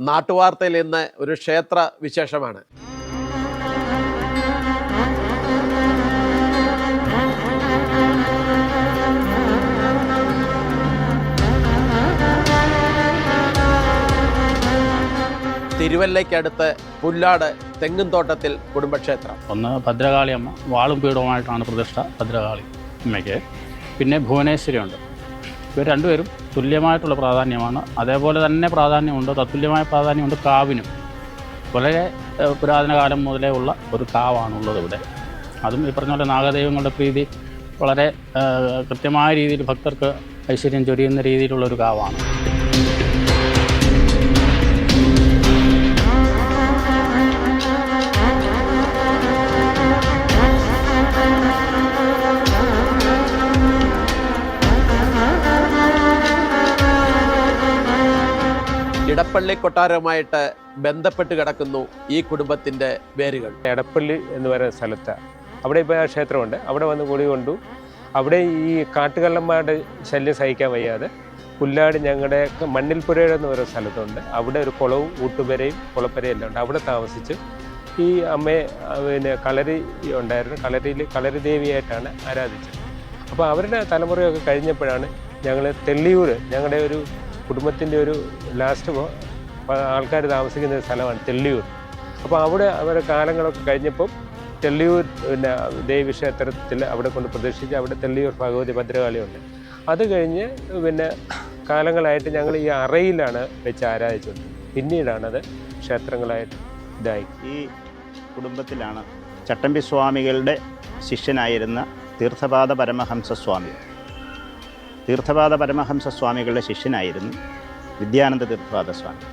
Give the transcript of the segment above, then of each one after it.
നാട്ടുവാർത്തയിൽ ഇന്ന് ഒരു ക്ഷേത്ര വിശേഷമാണ്. തിരുവല്ലയ്ക്കടുത്ത് പുല്ലാട് തെങ്ങുംതോട്ടത്തിൽ കുടുംബക്ഷേത്രം. ഒന്ന് ഭദ്രകാളി അമ്മ വാളും പീഠവുമായിട്ടാണ് പ്രതിഷ്ഠ ഭദ്രകാളി അമ്മയ്ക്ക്. പിന്നെ ഭുവനേശ്വരി ഉണ്ട് ഇവർ രണ്ടുപേരും തുല്യമായിട്ടുള്ള പ്രാധാന്യമാണ്. അതേപോലെ തന്നെ പ്രാധാന്യമുണ്ട് തത്തുല്യമായ പ്രാധാന്യമുണ്ട് കാവിനും. വളരെ പുരാതന കാലം മുതലേ ഉള്ള ഒരു കാവാണുള്ളത് ഇവിടെ. അതും ഈ പറഞ്ഞ പോലെ നാഗദൈവങ്ങളുടെ പ്രീതി വളരെ കൃത്യമായ രീതിയിൽ ഭക്തർക്ക് ഐശ്വര്യം ചൊരിയുന്ന രീതിയിലുള്ള ഒരു കാവാണ്. ഇടപ്പള്ളി കൊട്ടാരവുമായിട്ട് ബന്ധപ്പെട്ട് കിടക്കുന്നു ഈ കുടുംബത്തിന്റെ വേരുകൾ. ഇടപ്പള്ളി എന്ന് പറയുന്ന സ്ഥലത്ത് അവിടെ ഇപ്പോൾ ക്ഷേത്രമുണ്ട്. അവിടെ വന്ന് കൂടി കൊണ്ടു. അവിടെ ഈ കാട്ടുകള്ളന്മാരുടെ ശല്യം സഹിക്കാൻ വയ്യാതെ പുല്ലാട് ഞങ്ങളുടെ മണ്ണിൽപ്പുരയുടെ എന്ന് പറയുന്ന സ്ഥലത്തുണ്ട്. അവിടെ ഒരു കുളവും ഊട്ടുപുരയും കുളപ്പുരയും എല്ലാം ഉണ്ട്. അവിടെ താമസിച്ച് ഈ അമ്മയെ പിന്നെ കളരി ഉണ്ടായിരുന്നു. കളരിയിൽ കളരി ദേവിയായിട്ടാണ് ആരാധിച്ചത്. അപ്പോൾ അവരുടെ തലമുറയൊക്കെ കഴിഞ്ഞപ്പോഴാണ് ഞങ്ങൾ തെള്ളിയൂർ ഞങ്ങളുടെ ഒരു കുടുംബത്തിന്റെ ഒരു ലാസ്റ്റ് ആൾക്കാർ താമസിക്കുന്ന ഒരു സ്ഥലമാണ് തെള്ളിയൂർ അപ്പോൾ അവിടെ അവരുടെ കാലങ്ങളൊക്കെ കഴിഞ്ഞപ്പം തെള്ളിയൂർ പിന്നെ ദേവി ക്ഷേത്രത്തിൽ അവിടെ കൊണ്ട് പ്രദർശിച്ച് അവിടെ തെള്ളിയൂർ ഭഗവതി ഭദ്രകാളിയുണ്ട്. അത് കഴിഞ്ഞ് പിന്നെ കാലങ്ങളായിട്ട് ഞങ്ങൾ ഈ അറയിലാണ് വെച്ച് ആരാധിച്ചത്. പിന്നീടാണത് ക്ഷേത്രങ്ങളായിട്ട് ഇതായി. ഈ കുടുംബത്തിലാണ് ചട്ടമ്പി സ്വാമികളുടെ ശിഷ്യനായിരുന്ന തീർത്ഥപാദ പരമഹംസ സ്വാമി. തീർത്ഥപാദ പരമഹംസ സ്വാമികളുടെ ശിഷ്യനായിരുന്നു വിദ്യാനന്ദ തീർത്ഥപാദ സ്വാമി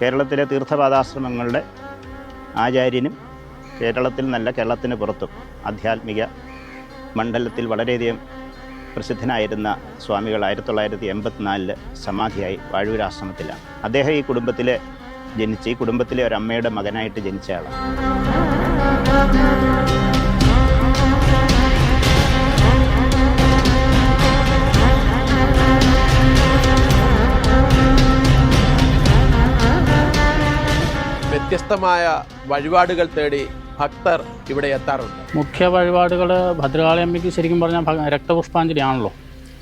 കേരളത്തിലെ തീർത്ഥപാദാശ്രമങ്ങളുടെ ആചാര്യനും കേരളത്തിൽ നല്ല കേരളത്തിന് പുറത്തും ആധ്യാത്മിക മണ്ഡലത്തിൽ വളരെയധികം പ്രസിദ്ധനായിരുന്ന സ്വാമികൾ ആയിരത്തി തൊള്ളായിരത്തി എൺപത്തിനാലിൽ സമാധിയായി വാഴൂരാശ്രമത്തിലാണ് അദ്ദേഹം ഈ കുടുംബത്തിലെ ജനിച്ച് ഈ കുടുംബത്തിലെ ഒരു അമ്മയുടെ മകനായിട്ട് ജനിച്ച ആളാണ്. വ്യത്യസ്തമായ വഴിപാടുകൾ തേടി ഭക്തർ ഇവിടെ എത്താറുണ്ട്. മുഖ്യ വഴിപാടുകൾ ഭദ്രകാളി അമ്മയ്ക്ക് ശരിക്കും പറഞ്ഞാൽ രക്തപുഷ്പാഞ്ജലി രക്തപുഷ്പാഞ്ജലിയാണല്ലോ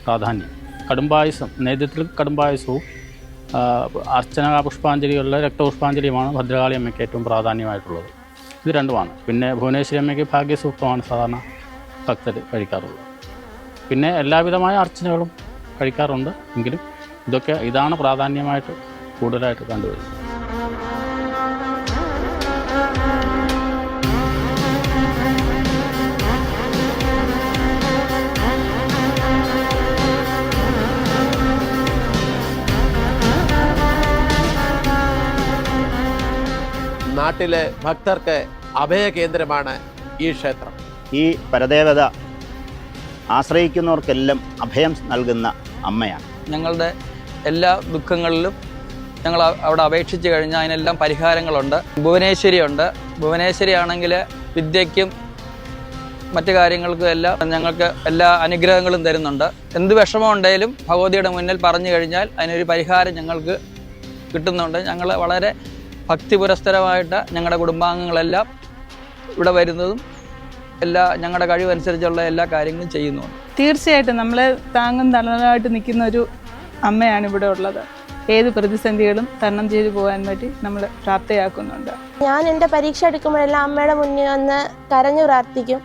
പ്രാധാന്യം. കടുംബായുസം നേതൃത്വത്തിൽ കടുംബായുസവും അർച്ചന പുഷ്പാഞ്ജലികളിലെ രക്തപുഷ്പാഞ്ജലിയുമാണ് ഭദ്രകാളി അമ്മയ്ക്ക് ഏറ്റവും പ്രാധാന്യമായിട്ടുള്ളത്. ഇത് രണ്ടുമാണ്. പിന്നെ ഭുവനേശ്വരി അമ്മയ്ക്ക് ഭാഗ്യസൂക്തമാണ് സാധാരണ ഭക്തർ കഴിക്കാറുള്ളത്. പിന്നെ എല്ലാവിധമായ അർച്ചനകളും കഴിക്കാറുണ്ട്. എങ്കിലും ഇതൊക്കെ ഇതാണ് പ്രാധാന്യമായിട്ട് കൂടുതലായിട്ട് കണ്ടുവരുന്നത്. നാട്ടിലെ ഭക്തർക്ക് അഭയ കേന്ദ്രമാണ് ഈ ക്ഷേത്രം. ഈ പരദേവത ആശ്രയിക്കുന്നവർക്കെല്ലാം അഭയം നൽകുന്ന അമ്മയാണ്. ഞങ്ങളുടെ എല്ലാ ദുഃഖങ്ങളിലും ഞങ്ങൾ അവിടെ അപേക്ഷിച്ച് കഴിഞ്ഞാൽ അതിനെല്ലാം പരിഹാരങ്ങളുണ്ട്. ഭുവനേശ്വരി ഉണ്ട് ഭുവനേശ്വരി ആണെങ്കിൽ വിദ്യയ്ക്കും മറ്റു കാര്യങ്ങൾക്കും എല്ലാം ഞങ്ങൾക്ക് എല്ലാ അനുഗ്രഹങ്ങളും തരുന്നുണ്ട്. എന്ത് വിഷമമുണ്ടെങ്കിലും ഭഗവതിയുടെ മുന്നിൽ പറഞ്ഞു കഴിഞ്ഞാൽ അതിനൊരു പരിഹാരം ഞങ്ങൾക്ക് കിട്ടുന്നുണ്ട്. ഞങ്ങൾ വളരെ ഭക്തിപുരസ്തരമായിട്ട് ഞങ്ങളുടെ കുടുംബാംഗങ്ങളെല്ലാം ഇവിടെ വരുന്നതും എല്ലാ ഞങ്ങളുടെ കഴിവനുസരിച്ചുള്ള എല്ലാ കാര്യങ്ങളും ചെയ്യുന്നുണ്ട്. തീർച്ചയായിട്ടും നമ്മളെ താങ്ങും തണലായിട്ട് നിൽക്കുന്ന ഒരു അമ്മയാണ് ഇവിടെ ഉള്ളത്. ഏത് പ്രതിസന്ധികളും തരണം ചെയ്തു പോകാൻ വേണ്ടി നമ്മൾ പ്രാപ്തയാക്കുന്നുണ്ട്. ഞാൻ എന്റെ പരീക്ഷ എടുക്കുമ്പോഴെല്ലാം അമ്മയുടെ മുന്നിൽ വന്ന് കരഞ്ഞു പ്രാർത്ഥിക്കും.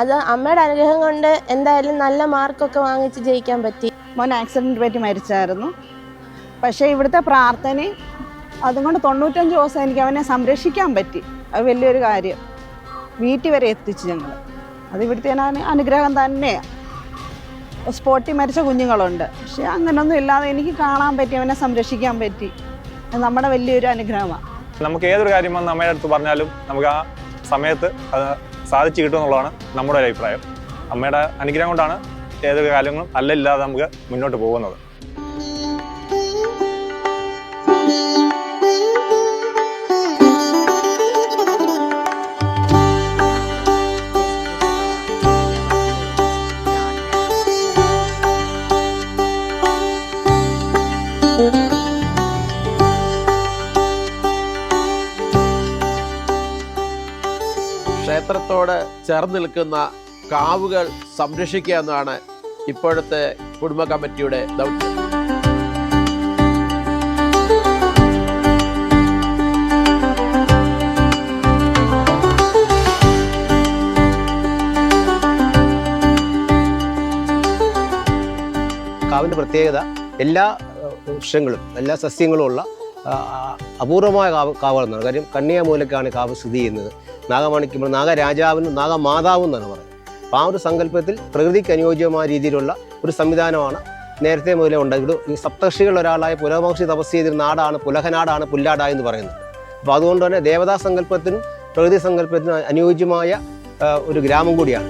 അത് അമ്മയുടെ അനുഗ്രഹം കൊണ്ട് എന്തായാലും നല്ല മാർക്കൊക്കെ വാങ്ങിച്ച് ജയിക്കാൻ പറ്റി. മോൻ ആക്സിഡന്റ് പറ്റി മരിച്ചായിരുന്നു. പക്ഷേ ഇവിടുത്തെ പ്രാർത്ഥനയും അതുകൊണ്ട് തൊണ്ണൂറ്റഞ്ച് ദിവസം എനിക്ക് അവനെ സംരക്ഷിക്കാൻ പറ്റി. അത് വലിയൊരു കാര്യം. വീട്ടിൽ വരെ എത്തിച്ചു ഞങ്ങൾ അത് ഇവിടുത്തെ അനുഗ്രഹം തന്നെയാണ് സ്പോട്ടിൽ മരിച്ച കുഞ്ഞുങ്ങളുണ്ട്. പക്ഷെ അങ്ങനൊന്നും ഇല്ലാതെ എനിക്ക് കാണാൻ പറ്റി അവനെ സംരക്ഷിക്കാൻ പറ്റി. നമ്മുടെ വലിയൊരു അനുഗ്രഹമാണ് നമുക്ക് ഏതൊരു കാര്യം വന്ന് അമ്മയുടെ അടുത്ത് പറഞ്ഞാലും നമുക്ക് ആ സമയത്ത് അത് സാധിച്ചു കിട്ടുമെന്നുള്ളതാണ് നമ്മുടെ ഒരു അഭിപ്രായം. അമ്മയുടെ അനുഗ്രഹം കൊണ്ടാണ് ഏതൊരു കാര്യങ്ങളും അല്ലില്ലാതെ നമുക്ക് മുന്നോട്ട് പോകുന്നത്. ചേർന്ന് നിൽക്കുന്ന കാവുകൾ സംരക്ഷിക്കുക എന്നതാണ് ഇപ്പോഴത്തെ കുടുംബ കമ്മിറ്റിയുടെ ദൗത്യം. കാവിന്റെ പ്രത്യേകത എല്ലാ വൃക്ഷങ്ങളും എല്ലാ സസ്യങ്ങളും ഉള്ള അപൂർവമായ കാവ് കാവുകളെന്നാണ് കാര്യം കന്യാമൂലക്കാണ് കാവ് സ്ഥിതി ചെയ്യുന്നത്. നാഗമാണിക്കുമ്പോൾ നാഗരാജാവിനും നാഗമാതാവും എന്നാണ് പറയുന്നത്. അപ്പോൾ ആ ഒരു സങ്കല്പത്തിൽ പ്രകൃതിക്ക് അനുയോജ്യമായ രീതിയിലുള്ള ഒരു സംവിധാനമാണ് നേരത്തെ മുതലേ ഉണ്ടായത് ഈ സപ്തർഷികളിൽ ഒരാളായ പുലമഹർഷി തപസ് ചെയ്തിരുന്ന നാടാണ് പുലഹനാടാണ് പുല്ലാടായ എന്ന് പറയുന്നത്. അപ്പോൾ അതുകൊണ്ട് തന്നെ ദേവതാ സങ്കല്പത്തിനും പ്രകൃതി സങ്കല്പത്തിനും അനുയോജ്യമായ ഒരു ഗ്രാമം കൂടിയാണ്.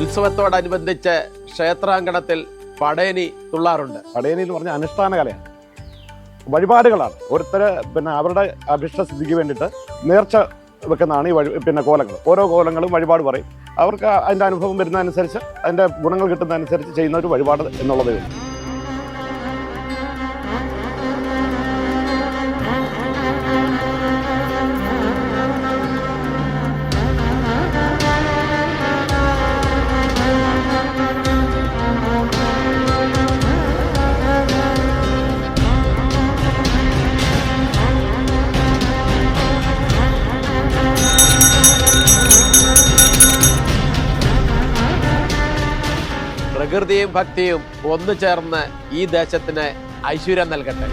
ഉത്സവത്തോടനുബന്ധിച്ച് ക്ഷേത്രാങ്കണത്തിൽ പടയണി തുള്ളാറുണ്ട്. പടയണി എന്ന് പറഞ്ഞാൽ അനുഷ്ഠാന കലയാണ്. വഴിപാടുകളാണ്. ഓരോരുത്തർ പിന്നെ അവരുടെ അഭിഷ്ടസിദ്ധിക്ക് വേണ്ടിയിട്ട് നേർച്ച വെക്കുന്നതാണ് ഈ വഴി പിന്നെ കോലങ്ങൾ. ഓരോ കോലങ്ങളും വഴിപാട് പറയും. അവർക്ക് അതിന്റെ അനുഭവം വരുന്നതനുസരിച്ച് അതിന്റെ ഗുണങ്ങൾ കിട്ടുന്നതനുസരിച്ച് ചെയ്യുന്ന ഒരു വഴിപാട് എന്നുള്ളതേ. ഉള്ളൂ പ്രകൃതിയും ഭക്തിയും ഒന്നു ചേർന്ന് ഈ ദേശത്തിന് ഐശ്വര്യം നൽകട്ടെ.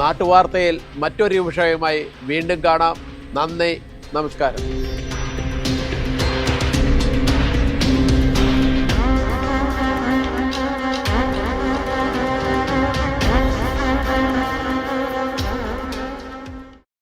നാട്ടുവാർത്തയിൽ മറ്റൊരു വിഷയവുമായി വീണ്ടും കാണാം. നന്ദി നമസ്കാരം.